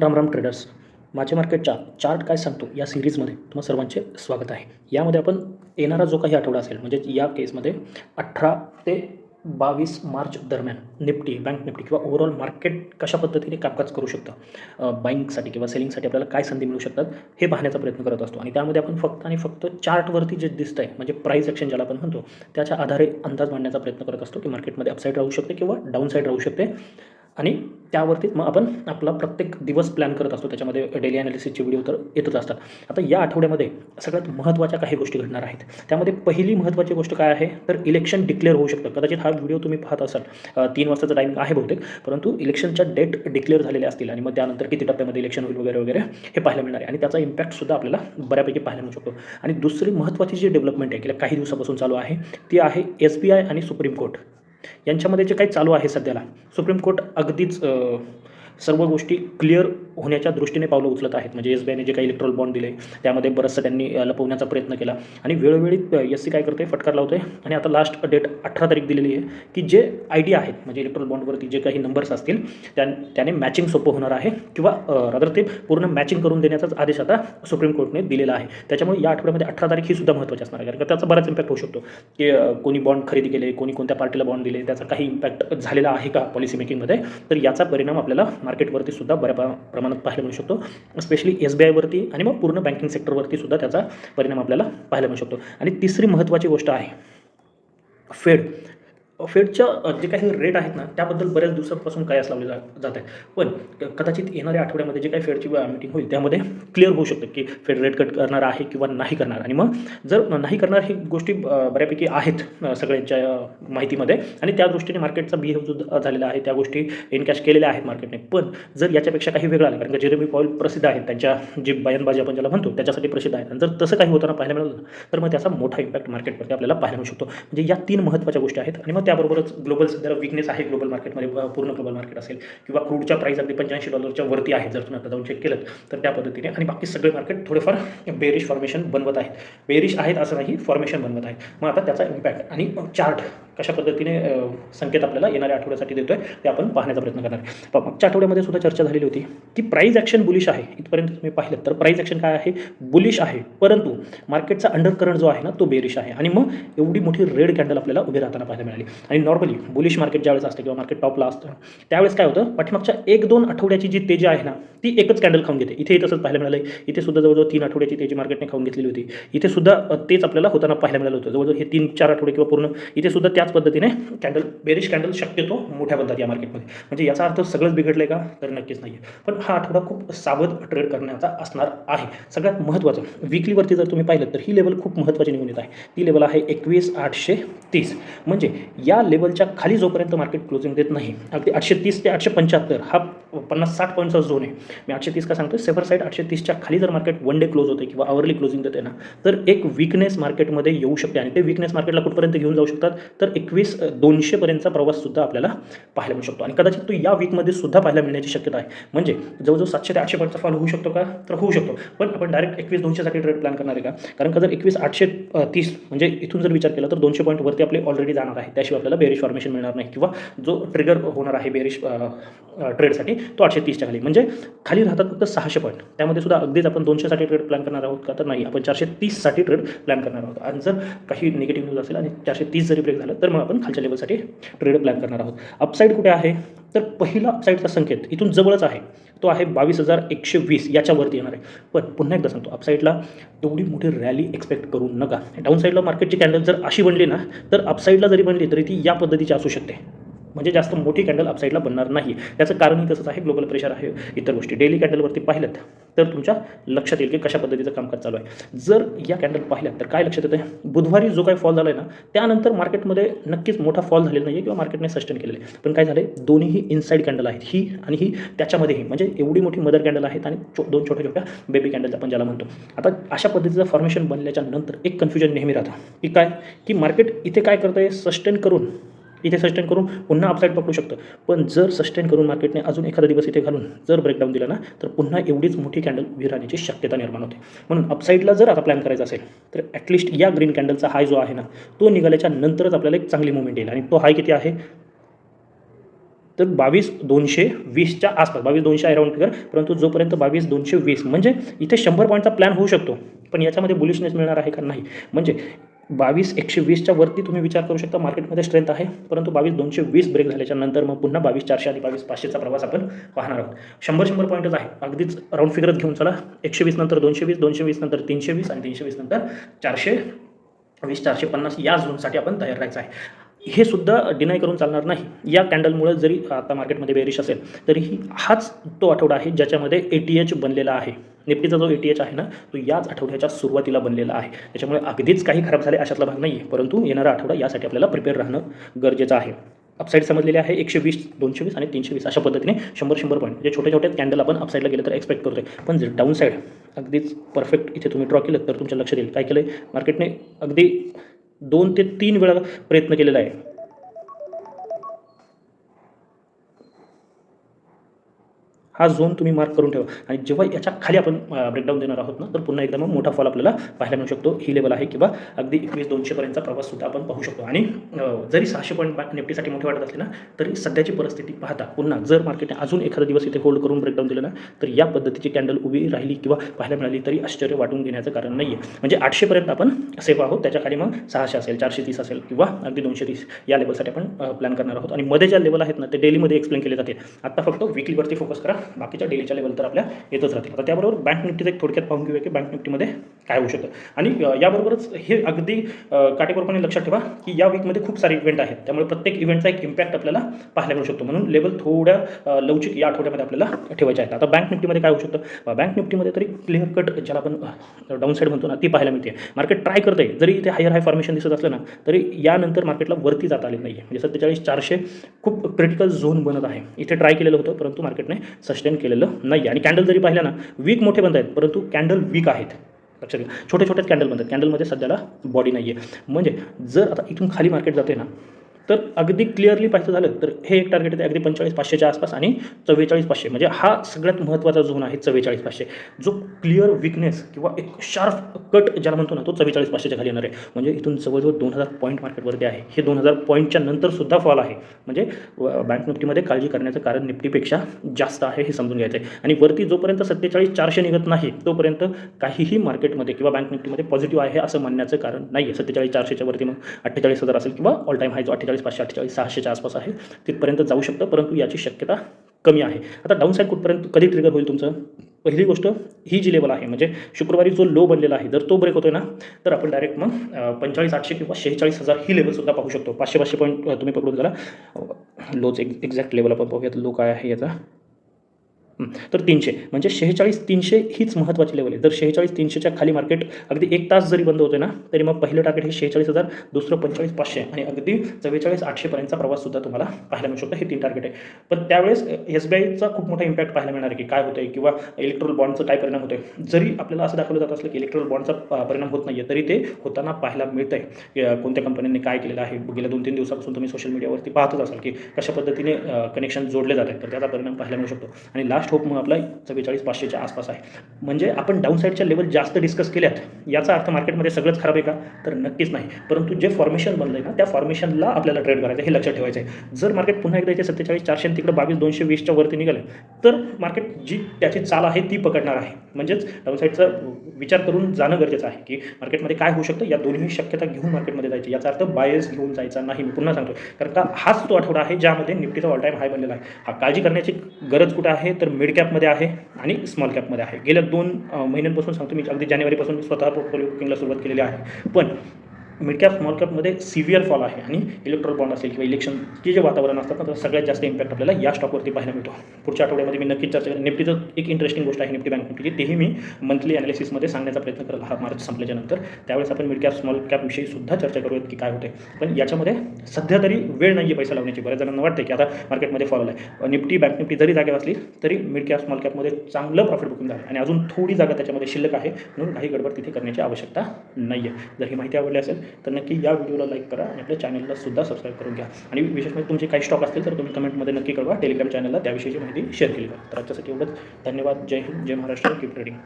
Ram Ram traders माझे मार्केटच्या chart काय सांगतो या सिरीजमध्ये तुम्हा सर्वांचे स्वागत आहे. यामध्ये आपण येणारा जो काही आठवडा असेल म्हणजे या केसमध्ये अठरा ते बावीस मार्च दरम्यान निफ्टी बँक निफ्टी किंवा ओव्हरऑल मार्केट कशा पद्धतीने कामकाज करू शकतं? बाईंगसाठी किंवा सेलिंगसाठी आपल्याला काय संधी मिळू शकतात हे पाहण्याचा प्रयत्न करत असतो. आणि त्यामध्ये आपण फक्त आणि फक्त चार्टवरती जे दिसतं आहे म्हणजे प्राईस ॲक्शन ज्याला आपण म्हणतो त्याच्या आधारे अंदाज मांडण्याचा प्रयत्न करत असतो की मार्केटमध्ये अपसाईड राहू शकते किंवा डाऊनसाईड राहू शकते. आणि त्यावरतीच मग आपण आपला प्रत्येक दिवस प्लॅन करत असतो. त्याच्यामध्ये डेली ॲनालिसिसचे व्हिडिओ तर येतच असतात. आता या आठवड्यामध्ये सगळ्यात महत्त्वाच्या काही गोष्टी घडणार आहेत. त्यामध्ये पहिली महत्त्वाची गोष्ट काय आहे? तर इलेक्शन डिक्लेअर होऊ शकतं. कदाचित हा व्हिडिओ तुम्ही पाहत असाल. तीन वाजताचा टायमिंग आहे बहुतेक. परंतु इलेक्शनच्या डेट डिक्लेअर झालेल्या असतील आणि मग त्यानंतर किती टप्प्यामध्ये इलेक्शन होईल वगैरे वगैरे हे पाहायला मिळणार आहे. आणि त्याचा इम्पॅक्टसुद्धा आपल्याला बऱ्यापैकी पाहायला मिळू शकतो. आणि दुसरी महत्त्वाची जी डेव्हलपमेंट आहे गेल्या काही दिवसापासून चालू आहे ती आहे एस बी आय आणि सुप्रीम कोर्ट यांच्यामध्ये जे काही चालू आहे सध्याला सुप्रीम कोर्ट अगदीच सर्व गोष्टी क्लिअर होण्याच्या दृष्टीने पावलं उचलत आहेत. म्हणजे एस बी आयने जे काही इलेक्ट्रॉल बॉन्ड दिले त्यामध्ये बरंचसं त्यांनी लपवण्याचा प्रयत्न केला. आणि वेळोवेळी एस सी काय करते फटकार लावते आणि आता लास्ट डेट अठरा तारीख दिलेली आहे की जे आय डी आहेत म्हणजे इलेक्ट्रॉल बॉन्डवरती जे काही नंबर्स असतील त्या त्याने मॅचिंग सोपं होणार आहे किंवा रादर ते पूर्ण मॅचिंग करून देण्याचाच आदेश आता सुप्रीम कोर्टने दिलेला आहे. त्याच्यामुळे या आठवड्यामध्ये अठरा तारीख ही सुद्धा महत्त्वाची असणार आहे. कारण का त्याचा बराच इम्पॅक्ट होऊ शकतो. की कोणी बॉन्ड खरेदी केले कोणी कोणत्या पार्टीला बॉन्ड दिले त्याचा काही इम्पॅक्ट झालेला आहे का पॉलिसी मेकिंगमध्ये तर याचा परिणाम आपल्याला मार्केटवरती सुद्धा बऱ्या प्रमाणात पाहायला मिळू शकतो. स्पेशली एस बी आयवरती आणि मग पूर्ण बँकिंग सेक्टरवरती सुद्धा त्याचा परिणाम आपल्याला पाहायला मिळू शकतो. आणि तिसरी महत्त्वाची गोष्ट आहे फेड फेडच्या जे काही रेट आहेत ना त्याबद्दल बऱ्याच दिवसांपासून असं लावले जा जात आहे पण कदाचित येणाऱ्या आठवड्यामध्ये जे काही फेडची मीटिंग होईल त्यामध्ये क्लिअर होऊ शकतं की फेड रेट कट करणार आहे किंवा नाही करणार. आणि मग जर नाही करणार ही गोष्टी बऱ्यापैकी आहेत सगळ्यांच्या माहितीमध्ये. आणि त्या दृष्टीने मार्केटचा बिहेव जो झालेला आहे त्या गोष्टी इनकॅश केलेल्या आहेत मार्केटने पण जर याच्यापेक्षा काही वेगळं आलं कारण का जेरेमी पॉईल प्रसिद्ध आहेत त्यांच्या जी बयानबाजी आपण ज्याला म्हणतो त्याच्यासाठी प्रसिद्ध आहेत. आणि जर तसं काही होताना पाहायला मिळालं तर मग त्याचा मोठा इम्पॅक्ट मार्केटवरती आपल्याला पाहायला मिळू शकतो. म्हणजे या तीन महत्त्वाच्या गोष्टी आहेत. आणि मग त्याबरोबरच ग्लोबल सध्या विकनेस आहे ग्लोबल मार्केटमध्ये पूर्ण ग्लोबल मार्केट असेल किंवा क्रूडच्या प्राईस अगदी पंच्याऐंशी डॉलरच्या वरती आहे जर तुम्ही आता जाऊन चेक केलं तर त्या पद्धतीने आणि बाकी सगळे मार्केट थोडेफार बेरिश फॉर्मेशन बनवत आहेत. बेरिश आहेत असं नाही फॉर्मेशन बनवत आहेत. मग आता त्याचा इम्पॅक्ट आणि चार्ट कशा पद्धतीने संकेत आपल्याला येणाऱ्या आठवड्यासाठी देतोय ते आपण पाहण्याचा प्रयत्न करणार. आहे मागच्या आठवड्यामध्ये सुद्धा चर्चा झालेली होती की प्राईज ॲक्शन बुलिश आहे. इथपर्यंत तुम्ही पाहिलं तर प्राईज ॲक्शन काय आहे? बुलिश आहे. परंतु मार्केटचा अंडर करंट जो आहे ना तो बेरिश आहे. आणि मग एवढी मोठी रेड कॅन्डल आपल्याला उभी राहताना पाहायला मिळाली. आणि नॉर्मली बुलिश मार्केट ज्यावेळेस असतं किंवा मार्केट टॉपला असतं त्यावेळेस काय होतं? पाठीमागच्या एक दोन आठवड्याची जी तेजी आहे ना ती एकच कॅन्डल खाऊन घेते. इथे तसंच पाहायला मिळालं इथे सुद्धा जवळजवळ तीन आठवड्याची तेजी मार्केटने खाऊन घेतलेली होती. इथे सुद्धा तेच आपल्याला होताना पाहायला मिळालं होतं. जवळजवळ हे तीन चार आठवडे किंवा पूर्ण इथे सुद्धा त्याच पद्धतीने कॅन्डल बेरिश कॅन्डल शक्यतो मोठ्या बनतात या मार्केटमध्ये म्हणजे याचा अर्थ सगळंच बिघडलं का? तर नक्कीच नाही आहे पण हा आठवडा खूप सावध ट्रेड करण्याचा असणार आहे. सगळ्यात महत्त्वाचं विकलीवरती जर तुम्ही पाहिलं तर ही लेवल खूप महत्त्वाची निघून येत आहे. ती लेवल आहे एकवीस आठशे तीस. म्हणजे या लेवलच्या खाली जोपर्यंत मार्केट क्लोजिंग देत नाही अगदी आठशे तीस ते आठशे पंच्याहत्तर हा पन्नास साठ पॉईंटचा झोन आहे. मी आठशे तीस का सांगतो सेफर साईड आठशे तीसच्या खाली जर मार्केट वन डे क्लोज होते किंवा आवरली क्लोजिंग देते ना तर एक विकनेस मार्केटमध्ये येऊ शकते आणि ते विकनेस मार्केटला कुठपर्यंत घेऊन जाऊ शकतात? तर एकवीस दोनशेपर्यंतचा प्रवाससुद्धा आपल्याला पाहायला मिळू शकतो. आणि कदाचित तो या वीकमध्ये सुद्धा पाहायला मिळण्याची शक्यता आहे. म्हणजे जवळजवळ सातशे ते आठशे पॉईंटचा फॉल होऊ शकतो का? तर होऊ शकतो. पण आपण डायरेक्ट एकवीस दोनशेसाठी ट्रेड प्लॅन करणार आहे का? कारण का जर एकवीस आठशे तीस म्हणजे इथून जर विचार केला तर दोनशे पॉईंटवरती आपले ऑलरेडी जाणार आहे. त्याशिवाय आपल्याला बेरिश फॉर्मेशन मिळणार नाही. किंवा जो ट्रिगर होणार आहे बेरिश ट्रेडसाठी तो आठशे तीसच्या खाली. म्हणजे खाली राहतात फक्त सहाशे पॉईंट त्यामध्ये सुद्धा अगदीच आपण दोनशेसाठी ट्रेड प्लॅन करणार आहोत का? तर नाही. आपण चारशे तीससाठी ट्रेड प्लॅन करणार आहोत. आणि जर काही निगेटिव्ह न्यूज असेल आणि चारशे तीस जरी ब्रेक झालं तर मग आपण खालच्या लेवलसाठी ट्रेड प्लॅन करणार आहोत. अपसाईड कुठे आहे? तर पहिला अपसाईडचा संकेत इथून जवळच आहे. तो आहे बावीस हजार एकशे वीस याच्यावरती येणार आहे. पण पुन्हा एकदा सांगतो अपसाईडला एवढी मोठी रॅली एक्सपेक्ट करू नका. डाऊन साईडला मार्केटची कॅन्डल जर अशी बनली ना तर अपसाईडला जरी बनली तरी ती या पद्धतीची असू शकते. म्हणजे जास्त मोठी कॅन्डल अपसाईडला बनणार नाही. त्याचं कारणही तसंच आहे ग्लोबल प्रेशर आहे इतर गोष्टी. डेली कॅन्डलवरती पाहिलं तर तुमच्या लक्षात येईल की कशा पद्धतीचं कामकाज चालू आहे. जर या कॅन्डल पाहिल्यात तर काय लक्षात येतं बुधवारी जो काही फॉल झाला आहे ना त्यानंतर मार्केटमध्ये नक्कीच मोठा फॉल झालेला नाही आहे किंवा मार्केटने सस्टेन केलेलं आहे. पण काय झालं आहे दोन्हीही इनसाईड कॅन्डल आहेत. ही आणि ही त्याच्यामध्येही. म्हणजे एवढी मोठी मदर कॅन्डल आहेत आणि छो दोन छोट्या छोट्या बेबी कॅन्डल आपण ज्याला म्हणतो. आता अशा पद्धतीचं फॉर्मेशन बनल्याच्या नंतर एक कन्फ्युजन नेहमी राहतं. की काय? की मार्केट इथे काय करतं आहे सस्टेन करून इथे सस्टेन करून पुन्हा अपसाईड पकडू शकतं. पण जर सस्टेन करून मार्केटने अजून एखादा दिवस इथे घालून जर ब्रेकडाऊन दिला ना तर पुन्हा एवढीच मोठी कॅन्डल उभी राहण्याची शक्यता निर्माण होते. म्हणून अपसाईडला जर आता प्लॅन करायचा असेल तर ॲटलिस्ट या ग्रीन कॅन्डलचा हाय जो आहे ना तो निघाल्याच्या नंतरच आपल्याला एक चांगली मुवमेंट येईल. आणि तो हाय किती आहे? तर बावीस दोनशे वीसच्या आसपास बावीस दोनशे आहे राऊंड फिगर परंतु जोपर्यंत बावीस दोनशे वीस म्हणजे इथे शंभर पॉईंटचा प्लॅन होऊ शकतो पण याच्यामध्ये बुलिशनेस मिळणार आहे का? नाही. म्हणजे बावीस एकशे वीसच्या वरती तुम्ही विचार करू शकता. मार्केटमध्ये स्ट्रेंथ आहे. परंतु बावीस दोनशे वीस ब्रेक झाल्याच्यानंतर मग पुन्हा बावीस चारशे आणि बावीस पाचशेचा प्रवास आपण पाहणार आहोत. शंभर शंभर पॉईंटच आहे अगदीच राऊंड फिगरच घेऊन चला. एकशे वीस नंतर दोनशे वीस दोनशे वीस नंतर तीनशे वीस आणि तीनशे वीस नंतर चारशे वीस चारशे पन्नास या झोनसाठी आपण तयार राहायचं आहे. हे सुद्धा डिनाय करून चालणार नाही. या कॅन्डलमुळे जरी आता मार्केटमध्ये बेरिश असेल तरीही हाच तो आठवडा आहे ज्याच्यामध्ये ए टी एच बनलेला आहे. निफ्टीचा जो ए टी एच आहे ना तो याच आठवड्याच्या सुरुवातीला बनलेला आहे. त्याच्यामुळे अगदीच काही खराब झाले अशातला भाग नाही आहे परंतु येणारा आठवडा यासाठी आपल्याला प्रिपेअर राहणं गरजेचं आहे. अपसाईड समजलेले आहे एकशे वीस दोनशे वीस आणि तीनशे वीस अशा पद्धतीने शंभर शंभर पॉईंट म्हणजे छोटे छोटे कॅन्डल आपण अपसाईडला गेलं तर एक्सपेक्ट करतोय. पण जर डाऊन साईड अगदीच परफेक्ट इथे तुम्ही ड्रॉ केलं तर तुमच्या लक्षात येईल काय केलं आहे मार्केटने अगदी दोन ते तीन वेळा प्रयत्न केलेला आहे. हा झोन तुम्ही मार्क करून ठेवा. आणि जेव्हा याच्या खाली आपण ब्रेकडाऊन देणार आहोत ना तर पुन्हा एकदा मग मोठा फॉल आपल्याला पाहायला मिळू शकतो. ही लेवल आहे किंवा अगदी एकवीस दोनशेपर्यंतचा प्रवाससुद्धा आपण पाहू शकतो. आणि जरी सहाशे पॉईंट निफ्टीसाठी मोठे वाटत असले ना तरी सध्याची परिस्थिती पाहता पुन्हा जर मार्केटने अजून एखादा दिवस इथे होल्ड करून ब्रेकडाऊन दिलं ना तर या पद्धतीची कॅन्डल उभी राहिली किंवा पाहायला मिळाली तरी आश्चर्य वाटून घेण्याचं कारण नाही आहे म्हणजे आठशेपर्यंत आपण सेफ आहोत. त्याच्याखाली मग सहाशे असेल चारशे तीस असेल किंवा अगदी दोनशे तीस या लेवलसाठी आपण प्लॅन करणार आहोत. आणि मध्ये ज्या लेवल आहेत ना ते डेलीमध्ये एक्सप्लेन केले जाते. आत्ता फक्त विकलीवरती फोकस करा. बाकीच्या डेलीच्या लेवल तर आपल्या येतच राहतील. आता त्याबरोबर बँक निफ्टीचं एक थोडक्यात पाहून घेऊया की बँक निफ्टीमध्ये काय होऊ शकतं. आणि याबरोबरच हे अगदी काटेकोरपणे लक्षात ठेवा की या वीकमध्ये खूप सारे इव्हेंट आहेत. त्यामुळे प्रत्येक इव्हेंटचा एक इम्पॅक्ट आपल्याला पाहायला मिळू शकतो. म्हणून लेवल थोड्या लवचिक या आठवड्यामध्ये आपल्याला ठेवायचे आहेत. आता बँक निफ्टीमध्ये काय होऊ शकतं? बँक निफ्टीमध्ये तरी क्लिअर कट ज्याला आपण डाऊन साईड म्हणतो ना ती पाहायला मिळते. मार्केट ट्राय करते जरी इथे हायर हाय फॉर्मेशन दिसत असलं ना तरी यानंतर मार्केटला वरती जाता आले नाही आहे म्हणजे सत्तेचाळीस चारशे खूप क्रिटिकल झोन बनत आहे. इथे ट्राय केलेलं होतं परंतु मार्केटने सस्टेन केलेलं नाही आहे आणि कॅन्डल जरी पाहिल्या ना वीक मोठे बनत आहेत परंतु कॅन्डल वीक आहेत. लक्षात घ्या. छोट्या छोटेच कॅन्डल बनतात कॅन्डलमध्ये सध्याला बॉडी नाही आहे म्हणजे जर आता इथून खाली मार्केट जाते ना तर अगदी क्लिअरली पाहिजे झालं तर हे एक टार्गेट आहे अगदी पंचेचाळीस पाचशेच्या आसपास आणि चव्वेचाळीस पाचशे. म्हणजे हा सगळ्यात महत्त्वाचा झोन आहे चव्वेचाळीस पाचशे. जो क्लिअर विकनेस किंवा एक शार्प कट ज्याला म्हणतो ना तो चव्वेचाळीस पाचशेच्या खाली येणार आहे. म्हणजे इथून जवळजवळ दोन हजार पॉईंट मार्केटवरती आहे. हे दोन हजार पॉईंटच्या नंतरसुद्धा फॉल आहे. म्हणजे बँक निफ्टीमध्ये काळजी करण्याचं कारण निफ्टीपेक्षा जास्त आहे हे समजून घ्यायचं आहे आणि वरती जोपर्यंत सत्तेचाळीस चारशे निघत नाही तोपर्यंत काहीही मार्केटमध्ये किंवा बँक निफ्टीमध्ये पॉझिटिव्ह आहे असं म्हणण्याचं कारण नाही आहे सत्तेचाळीस चारशेच्या वरती मग अठ्ठेचाळीस हजार असेल किंवा ऑल टाईम हाय जो अठ्ठेचाळीस पाचशे अठ्ठेचाळीस सहाशेच्या आसपास आहे. तिथपर्यंत जाऊ शकतं परंतु याची शक्यता कमी आहे. आता डाऊन साईड कुठपर्यंत कधी ट्रिगर होईल तुमचं? पहिली गोष्ट ही जी लेवल आहे म्हणजे शुक्रवारी जो लो बनलेला आहे जर तो ब्रेक होतोय ना तर आपण डायरेक्ट मग पंचेचाळीस आठशे किंवा शेहेचाळीस हजार ही लेवलसुद्धा पाहू शकतो. पाचशे पाचशे पॉईंट तुम्ही पकडून झाला. लोच एक एक्झॅक्ट लेवल आपण पाहूयात. लो काय आहे याचा? तर तीनशे म्हणजे शेहेचाळीस तीनशे हीच महत्त्वाची लेवल आहे. जर शेहेचाळीस तीनशेच्या खाली मार्केट अगदी एक तास जरी बंद होते ना तरी मग पहिलं टार्गेट हे शेहेचाळीस हजार दुसरं पंचेचाळीस पाचशे आणि अगदी चव्वेचाळीस आठशेपर्यंतचा प्रवाससुद्धा तुम्हाला पाहायला मिळू शकतो. हे तीन टार्गेट आहे. पण त्यावेळेस एस बी आयचा खूप मोठा इम्पॅक्ट पाहायला मिळणार आहे की काय होतं आहे किंवा इलेक्ट्रॉल बॉन्डचं काय परिणाम होतोय. आहे जरी आपल्याला असं दाखवलं जात असलं की इलेक्ट्रॉल बॉन्डचा परिणाम होत नाही आहे तरी ते होताना पाहायला मिळतं आहे कोणत्या कंपन्यांनी काय केलेलं आहे? गेल्या दोन तीन दिवसापासून तुम्ही सोशल मीडियावरती पाहतच असाल की कशा पद्धतीने कनेक्शन जोडले जात आहेत. तर त्याचा परिणाम पाहायला मिळू शकतो. आणि लास्ट होप मग आपला चव्वेचाळीस पाचशेच्या आसपास आहे. म्हणजे आपण डाऊन साईडच्या लेवल जास्त डिस्कस केल्यात याचा अर्थ मार्केटमध्ये सगळंच खराब आहे का? तर नक्कीच नाही. परंतु जे फॉर्मेशन बनलं आहे ना त्या फॉर्मेशनला आपल्याला ट्रेड करायचं आहे हे लक्षात ठेवायचं आहे जर मार्केट पुन्हा एकदा इथे सत्तेचाळीस चारशे तिकडे बावीस दोनशे वीसच्या वरती निघालं तर मार्केट जी त्याची चाल आहे ती पकडणार आहे. म्हणजेच डाऊन साईडचा विचार करून जाणं गरजेचं आहे की मार्केटमध्ये काय होऊ शकतं या दोन्ही शक्यता घेऊन मार्केटमध्ये जायची. याचा अर्थ बायस घेऊन जायचा नाही मी पुन्हा सांगतो कारण का हाच तो आठवडा आहे ज्यामध्ये निफ्टीचा ऑल टाईम हाय बनलेला आहे. हा काळजी करण्याची गरज कुठं आहे तर मिड कॅपमध्ये आहे आणि स्मॉल कॅपमध्ये आहे. गेल्या दोन महिन्यांपासून सांगतो मी अगदी जानेवारीपासून स्वतः पोर्टफोलिओ बुकिंगला सुरुवात केलेली आहे. पण मिड कॅप स्मॉल कॅपमध्ये सिव्हिअर फॉल आहे आणि इलेक्ट्रॉल बॉन्ड असेल किंवा इलेक्शनचे जे वातावरण असतात ना तर सगळ्यात जास्त इम्पॅक्ट आपल्याला या स्टॉकवरती पाहायला मिळतो. पुढच्या आठवड्यामध्ये मी नक्कीच चर्चा करेन. निफ्टीचं एक इंटरेस्टिंग गोष्ट आहे निफ्टी बँक निफ्टीची तेही मी मंथली अनालिसिसमध्ये सांगण्याचा प्रयत्न करेल. हा मार्च संपल्याच्या नंतर त्यावेळेस आपण मिड कॅप स्मॉल कॅपविषयी सुद्धा चर्चा करूयात की काय होते पण याच्यामध्ये सध्या तरी वेळ नाही आहे पैसा लावण्याची. बऱ्याच जणांना वाटते की आता मार्केटमध्ये फॉल आहे निफ्टी बँक निफ्टी जरी जागेवर असली तरी मिड कॅप स्मॉल कॅपमध्ये चांगलं प्रॉफिट बुकिंग झालं. आणि अजून थोडी जागा त्याच्यामध्ये शिल्लक आहे. म्हणून काही गडबड तिथे करण्याची आवश्यकता नाही आहे जर ही माहिती आवडली असेल तर नक्की या व्हिडिओला लाईक करा आणि आपल्या चॅनलला सुद्धा सबस्क्राईब करून घ्या. आणि विशेष म्हणजे तुमचे काही स्टॉक असतील तर तुम्ही कमेंटमध्ये नक्की कळवा. टेलिग्राम चॅनलला त्याविषयीची माहिती शेअर केली का तर आजच्यासाठी एवढंच. धन्यवाद. जय हिंद. जय महाराष्ट्र. Keep trading